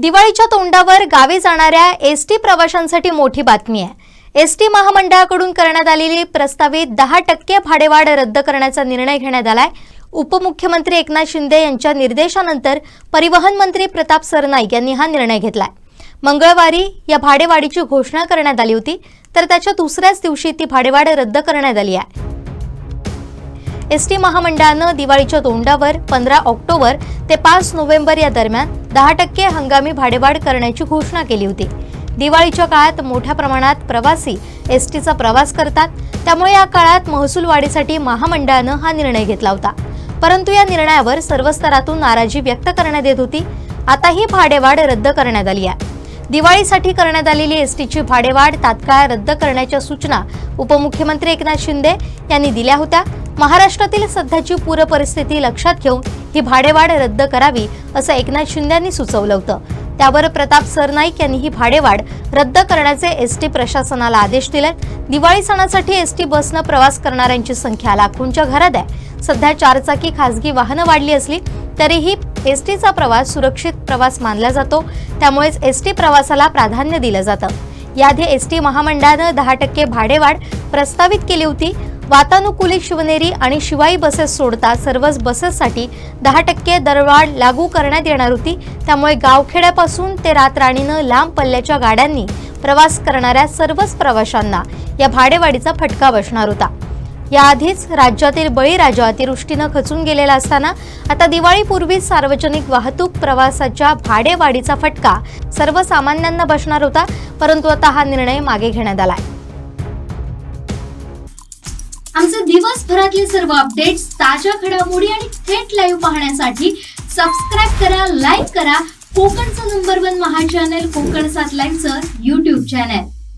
दिवाळीच्या तोंडावर गावी जाणाऱ्या एस टी प्रवाशांसाठी मोठी बातमी आहे. एस टी महामंडळाकडून करण्यात आलेली प्रस्तावित दहा टक्के भाडेवाढ रद्द करण्याचा निर्णय घेण्यात आलाय. उपमुख्यमंत्री एकनाथ शिंदे यांच्या निर्देशानंतर परिवहन मंत्री प्रताप सरनाईक यांनी हा निर्णय घेतलाय. मंगळवारी या भाडेवाढीची घोषणा करण्यात आली होती तर त्याच्या दुसऱ्याच दिवशी ती भाडेवाढ रद्द करण्यात आली आहे. एस टी महामंडळानं दिवाळीच्या तोंडावर पंधरा ऑक्टोबर ते पाच नोव्हेंबर या दरम्यान दहा टक्के हंगामी भाडेवाढ करण्याची घोषणा केली होती. दिवाळीच्या काळात मोठ्या प्रमाणात प्रवासी एस टीचा प्रवास करतात. त्यामुळे या काळात महसूल वाढीसाठी महामंडळानं हा निर्णय घेतला होता. परंतु या निर्णयावर सर्व स्तरातून नाराजी व्यक्त करण्यात येत होती. आताही भाडेवाढ रद्द करण्यात आली आहे. दिवाळीसाठी करण्यात आलेली एस टीची भाडेवाढ तात्काळ रद्द करण्याच्या सूचना उपमुख्यमंत्री एकनाथ शिंदे यांनी दिल्या होत्या. महाराष्ट्रातील सध्याची पूरपरिस्थिती लक्षात घेऊन ही भाडेवाढ रद्द करावी असं एकनाथ शिंदे यांनी सुचवलं होतं. त्यावर प्रताप सरनाईक यांनी ही भाडेवाढ रद्द करण्याचे एस टी प्रशासनाला आदेश दिले. दिवाळी सणासाठी एस टी बसनं प्रवास करणाऱ्यांची संख्या लाखोंच्या घरात आहे. सध्या चारचाकी खासगी वाहनं वाढली असली तरीही एस टीचा प्रवास सुरक्षित प्रवास मानला जातो. त्यामुळेच एस टी प्रवासाला प्राधान्य दिलं जातं. याआधी एस टी महामंडळानं दहा टक्के भाडेवाढ प्रस्तावित केली होती. वातानुकूलित शिवनेरी आणि शिवाई बसेस सोडता सर्वच बसेससाठी दहा टक्के दरवाढ लागू करण्यात येणार होती. त्यामुळे गावखेड्यापासून ते रातराणीनं लांब पल्ल्याच्या गाड्यांनी प्रवास करणाऱ्या सर्वच प्रवाशांना या भाडेवाढीचा फटका बसणार होता. याआधीच राज्यातील बळीराजा अतिवृष्टीनं खचून गेलेला असताना आता दिवाळीपूर्वी सार्वजनिक वाहतूक प्रवासाच्या भाडेवाढीचा फटका सर्वसामान्यांना बसणार होता परंतु आता हा निर्णय मागे घेण्यात आलाय. आमचे दिवसभरातले सर्व अपडेट्स ताज्या घडामोडी आणि थेट लाईव्ह पाहण्यासाठी सबस्क्राईब करा लाईक करा. कोकणचं number one Maha channel Kokan सात लाईव्हचं युट्यूब चॅनल